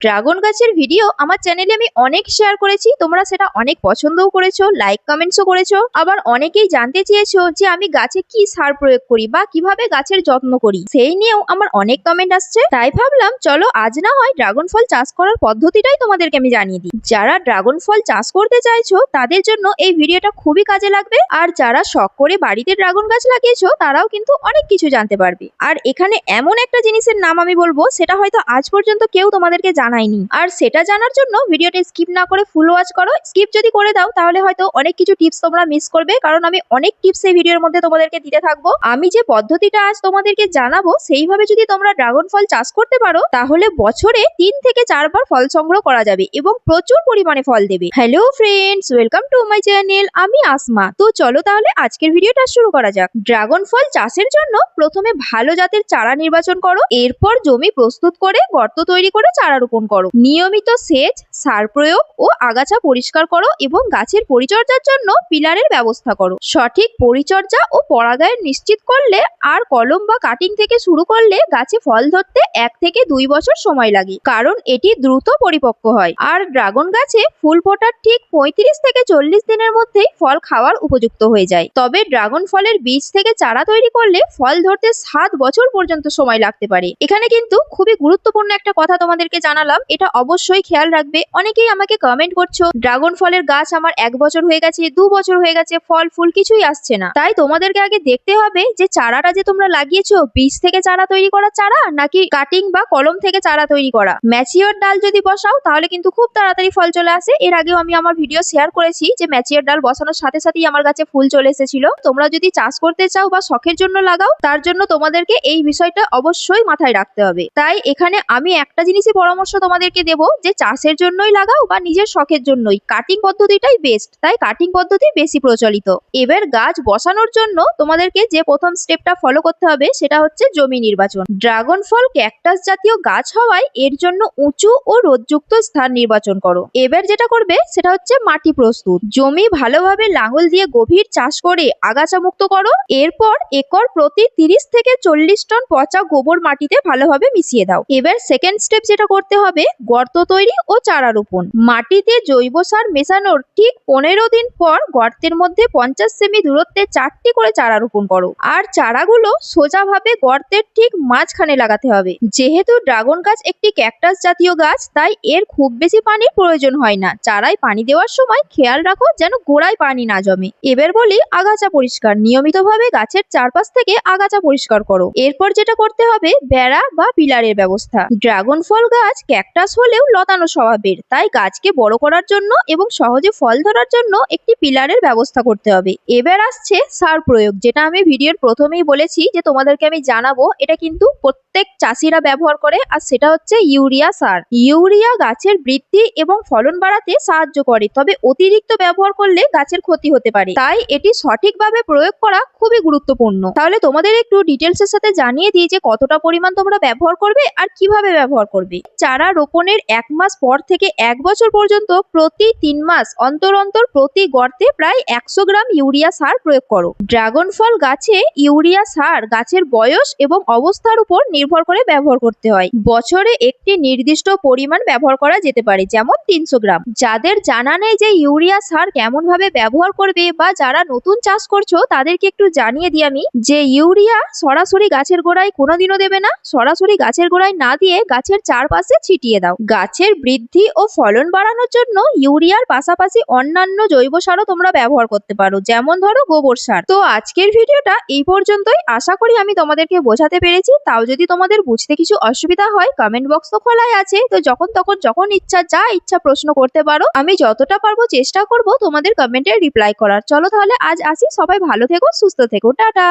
Dragon গাছের video আমার চ্যানেলে আমি অনেক শেয়ার করেছি। তোমরা সেটা অনেক পছন্দও করেছ লাইক কমেন্টসও করেছ। আবার অনেকেই জানতে চেয়েছো যে আমি গাছে কি সার প্রয়োগ করি বা কীভাবে গাছের যত্ন করি। সেই নিয়েও আমার অনেক কমেন্ট আসছে। তাই ভাবলাম, চলো আজ না হয় ড্রাগন ফল চাষ করার পদ্ধতিটাই তোমাদেরকে আমি জানিয়ে দিই। যারা ড্রাগন ফল চাষ করতে চাইছো, তাদের জন্য এই ভিডিওটা খুবই কাজে লাগবে। আর যারা শখ করে বাড়িতে ড্রাগন গাছ লাগিয়েছো, তারাও কিন্তু অনেক কিছু জানতে পারবে। আর এখানে এমন একটা জিনিসের নাম আমি বলব, সেটা হয়তো আজ পর্যন্ত কেউ তোমাদেরকে জানায়নি আর সেটা জানার জন্য ভিডিওটা স্কিপ না করে ফুল ওয়াচ করো। স্কিপ যদি করে দাও, তাহলে হয়তো অনেক কিছু টিপস তোমরা মিস করবে। কারণ আমি অনেক টিপস এই ভিডিওর মধ্যে তোমাদেরকে দিতে থাকব। আমি যে পদ্ধতিটা আজ তোমাদেরকে জানাব, সেইভাবে যদি তোমরা ড্রাগন ফল চাষ করতে পারো, তাহলে বছরে তিন থেকে চারবার ফল সংগ্রহ করা যাবে এবং প্রচুর পরিমাণে ফল দেবে। Hello friends welcome to my channel আমি আসমা। তো চলো তাহলে আজকের ভিডিওটা শুরু করা যাক। ড্রাগন ফল চাষের জন্য প্রথমে ভালো জাতের চারা নির্বাচন করো। এরপর জমি প্রস্তুত করে গর্ত তৈরি করে চারা রোপণ করো। নিয়মিত সেচ, সার প্রয়োগ ও আগাছা পরিষ্কার করো এবং গাছের পরিচর্যার জন্য পিলারের ব্যবস্থা করো। সঠিক পরিচর্যা ও পরাগায়ন নিশ্চিত করলে আর কলম বা কাটিং থেকে শুরু করলে গাছে ফল ধরতে এক থেকে দুই বছর সময় লাগে, কারণ এটি দ্রুত পরিপক্ক হয়। আর ড্রাগন গাছে ফুল ফোটার ঠিক পঁয়ত্রিশ থেকে চল্লিশ দিনের মধ্যেই ফল খাওয়ার উপযুক্ত হয়ে যায়। তবে ড্রাগন ফলের বীজ থেকে চারা তৈরি করলে ফল ধরতে সাত বছর পর্যন্ত সময় লাগতে পারে। এখানে কিন্তু খুবই গুরুত্বপূর্ণ একটা কথা তোমাদেরকে জানালাম। এটা অবশ্যই খেয়াল রাখবে। অনেকেই আমাকে কমেন্ট করছ ড্রাগন ফলের গাছ আমার এক বছর হয়ে গেছে, দু বছর হয়ে গেছে, ফল, ফুল কিছুই আসছে না। তাই তোমাদেরকে আগে দেখতে হবে যে চারাটা যে তোমরা লাগিয়েছো, বীজ থেকে চারা তৈরি করা চারা, নাকি কাটিং বা কলম থেকে চারা তৈরি করা? ম্যাচিওর ডাল যদি বসাও, তাহলে কিন্তু খুব তাড়াতাড়ি ফল চলে আসে। এর আগেও আমি আমার ভিডিও শেয়ার করেছি যে ম্যাচিওর ডাল বসানোর সাথে সাথেই আমার কাছে ফুল চলে এসেছিল। তোমরা যদি চাষ করতে চাও বা শখের জন্য লাগাও, তার জন্য তোমাদেরকে এই বিষয়টা অবশ্যই মাথায় রাখতে হবে। তাই এখানে আমি একটা জিনিসই পরামর্শ তোমাদেরকে দেব যে চাষের জন্যই লাগাও বা নিজের শখের জন্যই। কাটিং পদ্ধতিটাই বেস্ট তাই কাটিং পদ্ধতি বেশি প্রচলিত। এবার গাছ বসানোর জন্য তোমাদেরকে যে প্রথম স্টেপটা ফলো করতে হবে সেটা হচ্ছে জমি নির্বাচন। ড্রাগন ফল ক্যাকটাস জাতীয় গাছ হওয়ায় এর জন্য উঁচু ও রোদযুক্ত স্থান নির্বাচন করো। এবার যেটা করবে সেটা হচ্ছে মাটি প্রস্তুত। জমি ভালোভাবে লাঙল দিয়ে গভীর চাষ করে আগাছা মুক্ত করো। এরপর একর প্রতি তিরিশ থেকে চল্লিশ টন পচা গোবর মাটিতে ভালোভাবে মিশিয়ে দাও। এবার সেকেন্ড স্টেপ যেটা করতে হবে গর্ত তৈরি ও চারা রোপণ। মাটিতে জৈব সার মেশানোর ঠিক পনেরো দিন পর গর্তের মধ্যে পঞ্চাশ সেমি দূরত্বে চারটি করে চারা রোপণ করো। আর চারাগুলো সোজাভাবে গর্তের ঠিক মাঝখানে লাগাতে হবে। যেহেতু ড্রাগন গাছ একটি ক্যাকটাস জাতীয় গাছ, তাই এর খুব বেশি পানির প্রয়োজন হয় না। চারায় পানি দেওয়ার সময় খেয়াল রাখো যেন গোড়ায় পানি না জমে। এবার বলি আগাছা পরিষ্কার। নিয়মিতভাবে গাছের চারপাশ থেকে আগাছা পরিষ্কার করো। এরপর যেটা করতে হবে, বেড়া বা পিলারের ব্যবস্থা। ড্রাগন ফল গাছ ক্যাকটাস হলেও লতানো স্বভাবের। তাই গাছকে বড় করার জন্য এবং সহজে ফল ধরার জন্য একটি পিলারের ব্যবস্থা করতে হবে। এবার আসছে সার প্রয়োগ, যেটা আমি ভিডিওর প্রথমেই বলেছি যে তোমাদেরকে আমি জানাব, এটা কিন্তু প্রত্যেক চাষিরা ব্যবহার করে, আর সেটা হচ্ছে ইউরিয়া সার। ইউরিয়া গাছের বৃদ্ধি এবং ফলন বাড়াতে সাহায্য করে, তবে অতিরিক্ত ব্যবহার করলে গাছের ক্ষতি হতে পারে। তাই এটি সঠিকভাবে প্রয়োগ করা খুবই গুরুত্বপূর্ণ। তাহলে তোমাদের একটু ডিটেলস এর সাথে জানিয়ে দিই যে কতটা পরিমাণ তোমরা ব্যবহার করবে আর কীভাবে ব্যবহার করবে। চারা রোপণের এক মাস পর থেকে এক বছর পর্যন্ত প্রতি তিন মাস অন্তর অন্তর প্রতি গর্তে প্রায় একশো গ্রাম ইউরিয়া সার প্রয়োগ করো। ড্রাগন ফল গাছে ইউরিয়া সার গাছের বয়স এবং অবস্থার উপর নির্ভর করে ব্যবহার করতে হয়। বছরে একটি নির্দিষ্ট পরিমাণ ব্যবহার করা যেতে পারে, যেমন তিনশো গ্রাম। যাদের জানা নেই যে ইউরিয়া সার কেমন ভাবে ব্যবহার করবে বা যারা নতুন চাষ করছ, তাদেরকে একটু জানিয়ে দিই আমি যে ইউরিয়া সরাসরি গাছের গোড়ায় কোনোদিনও দেবে না। সরাসরি গাছের গোড়ায় না দিয়ে গাছের চারপাশে ছিটিয়ে দাও। গাছের বৃদ্ধি ও ফলন বাড়ানোর জন্য ইউরিয়ার পাশাপাশি অন্যান্য জৈব সারও তোমরা ব্যবহার করতে পারো, যেমন ধরো গোবর সার। তো আজকের ভিডিওটা এই পর্যন্তই। আশা করি আমি তোমাদেরকে বোঝাতে পেরেছি। তাও যদি তোমাদের বুঝতে কিছু অসুবিধা হয় কমেন্ট বক্স তো খোলাই আছে। তো যখন তখন যখন ইচ্ছা, যা ইচ্ছা প্রশ্ন করতে পারো, আমি যতটা পারব চেষ্টা করব তোমাদের কমেন্টে রিপ্লাই করার। চলো তাহলে আজ আসি। সবাই ভালো থেকো, সুস্থ থেকো। টাটা!